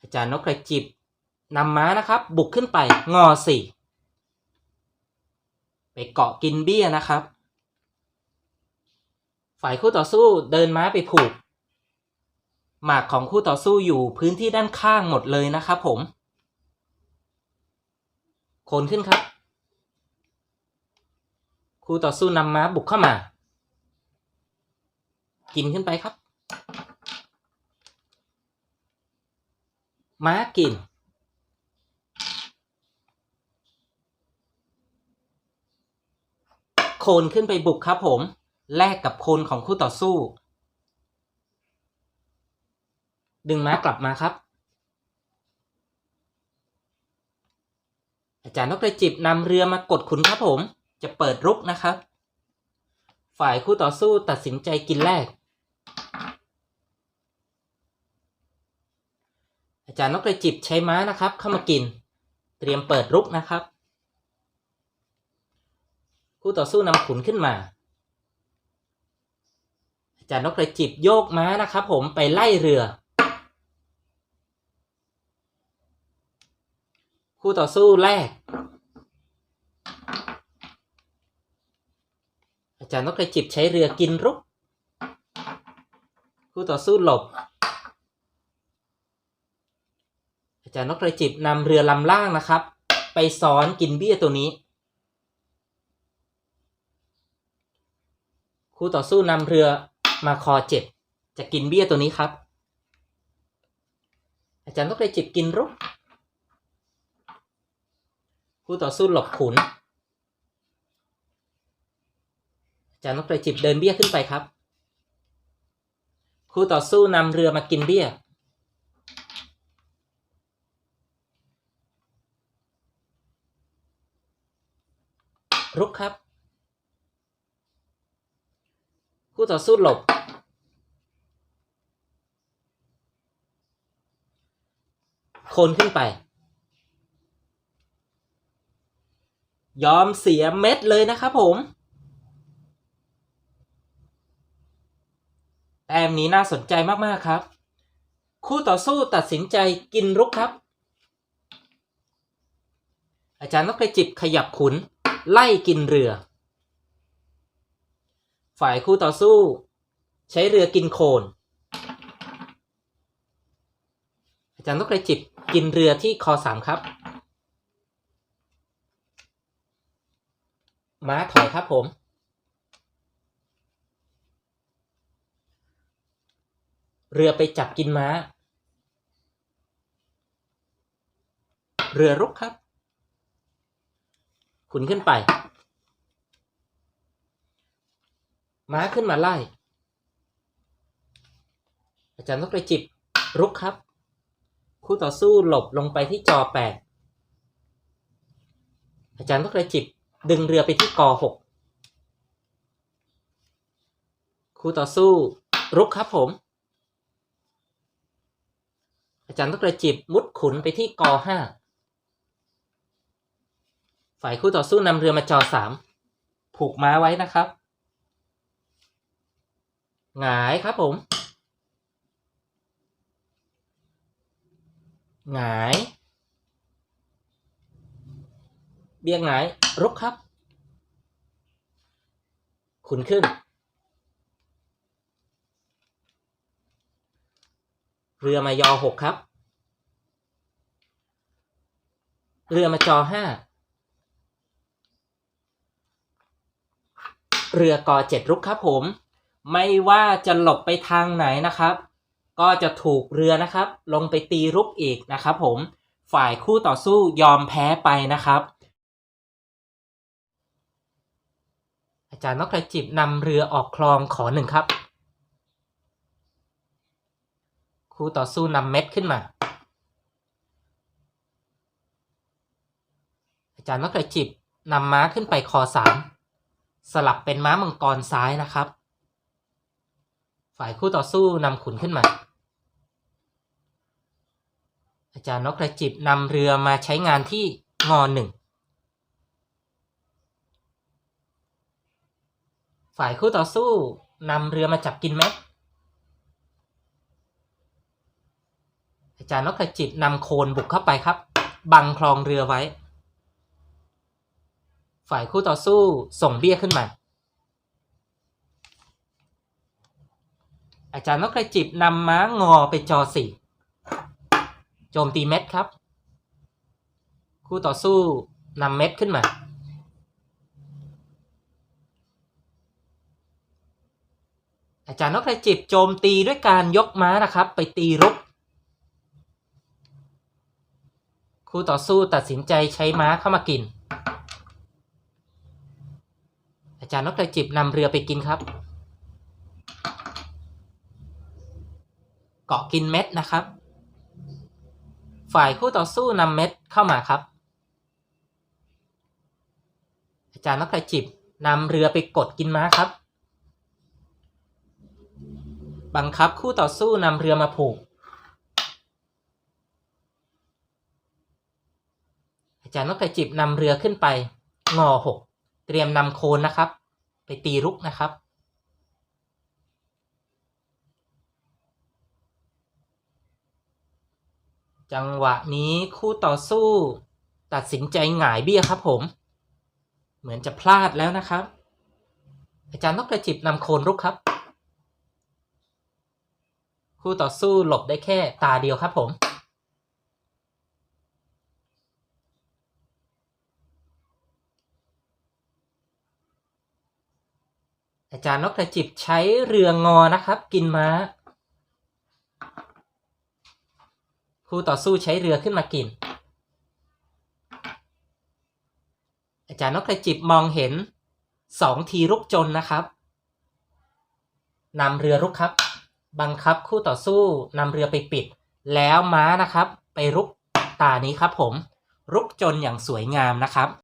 อาจารย์นกกระจิบนำม้านะครับ บุกขึ้นไปงอสี่ไปเกาะกินเบี้ยนะครับ ฝ่ายคู่ต่อสู้เดินม้าไปผูก หมากของคู่ต่อสู้อยู่พื้นที่ด้านข้างหมดเลยนะครับผม โคนขึ้นครับ คู่ต่อสู้นำม้าบุกเข้ามา กินขึ้นไปครับ ม้ากิน โคนขึ้นไปบุกครับผม แลกกับโคนของคู่ต่อสู้ ดึงม้ากลับมาครับ อาจารย์นกกระจิบนำเรือมากดขุนครับผม จะเปิดรุกนะครับ ฝ่ายคู่ต่อสู้ตัดสินใจกินแรก อา จารย์นกกระจิบใช้ม้านะครับ เข้ามากิน เตรียมเปิดรุกนะครับ คู่ต่อสู้นำขุนขึ้นมาอาจารย์นกกระจิบโยกม้านะครับ ผมไปไล่เรือ คู่ต่อสู้แรก อาจารย์นกกระจิบใช้เรือกินรุก คู่ต่อสู้หลบ อาจารย์นกกระจิบนำเรือลำล่างนะครับ ไปซ้อนกินเบี้ยตัวนี้ คู่ต่อสู้นำเรือมาคอเจ็ดจะกินเบี้ยตัวนี้ครับ อาจารย์นกกระจิบกินรุกคู่ต่อสู้หลบขุนอาจารย์นกกระจิบเดินเบี้ยขึ้นไปครับ คู่ต่อสู้นำเรือมากินเบี้ย รุกครับ คู่ต่อสู้หลบ โคนขึ้นไป ยอมเสียเม็ดเลยนะครับผม แต้มนี้น่าสนใจมาก ๆ ครับ คู่ต่อสู้ตัดสินใจกินรุกครับอาจารย์นกกระจิบขยับขุน ไล่กินเรือ ฝ่ายคู่ต่อสู้ ใช้เรือกินโคนอาจารย์นกกระจิบกินเรือที่คอสามครับ ม้าถอยครับผม เรือไปจับกินม้า เรือรุกครับ ขุนขึ้นไป ม้าขึ้นมาไล่ อาจารย์นกกระจิบรุกครับ คู่ต่อสู้หลบลงไปที่จอแปดอาจารย์นกกระจิบดึงเรือไปที่กอหกคู่ต่อสู้รุกครับผม อาจารย์นกกระจิบมุดขุนไปที่กอห้า ฝ่ายคู่ต่อสู้นำเรือมาจอสามผูกม้าไว้นะครับ หงายครับผม หงาย เบี้ยงหงายรุกครับ ขุนขึ้น เรือมายอหกครับ เรือมาจอห้า เรือกอเจ็ดรุกครับผม ไม่ว่าจะหลบไปทางไหนนะครับ ก็จะถูกเรือนะครับ ลงไปตีรุกอีกนะครับ ผมฝ่ายคู่ต่อสู้ยอมแพ้ไปนะครับ อาจารย์นกกระจิบนำเรือออกคลองขอหนึ่งครับ คู่ต่อสู้นำเม็ดขึ้นมา อาจารย์นกกระจิบนำม้าขึ้นไปคอสาม สลับเป็นม้ามังกรซ้ายนะครับ ฝ่ายคู่ต่อสู้นำขุนขึ้นมา อาจารย์นกกระจิบนำเรือมาใช้งานที่งอหนึ่ง ฝ่ายคู่ต่อสู้นำเรือมาจับกินแม็กอาจารย์นกกระจิบนำโคนบุกเข้าไปครับ บังคลองเรือไว้ ฝ่ายคู่ต่อสู้ส่งเบี้ยขึ้นมา อาจารย์นกกระจิบนำม้างอไปจอสี่โจมตีเม็ดครับ คู่ต่อสู้นำเม็ดขึ้นมา อาจารย์นกกระจิบโจมตีด้วยการยกม้านะครับ ไปตีรุกคู่ต่อสู้ตัดสินใจใช้ม้าเข้ามากิน อาจารย์นกกระจิบนำเรือไปกินครับ เกาะกินเม็ดนะครับ ฝ่ายคู่ต่อสู้นำเม็ดเข้ามาครับ อาจารย์นกกระจิบนำเรือไปกดกินม้าครับ บังคับคู่ต่อสู้นำเรือมาผูก อาจารย์นกกระจิบนำเรือขึ้นไปงอหกเตรียมนำโคนนะครับ ไปตีรุกนะครับ จังหวะนี้คู่ต่อสู้ ตัดสินใจหงายเบี้ยครับผม เหมือนจะพลาดแล้วนะครับ อาจารย์นกกระจิบนำโคนรุกครับ คู่ต่อสู้หลบได้แค่ตาเดียวครับผม อาจารย์นกกระจิบใช้เรืองอนะครับ กินม้า คู่ต่อสู้ใช้เรือขึ้นมากิน อาจารย์นกกระจิบมองเห็นสองทีรุกจนนะครับนำเรือรุกครับ บังคับคู่ต่อสู้นำเรือไปปิด แล้วม้านะครับ ไปรุกตานี้ครับผมรุกจนอย่างสวยงามนะครับ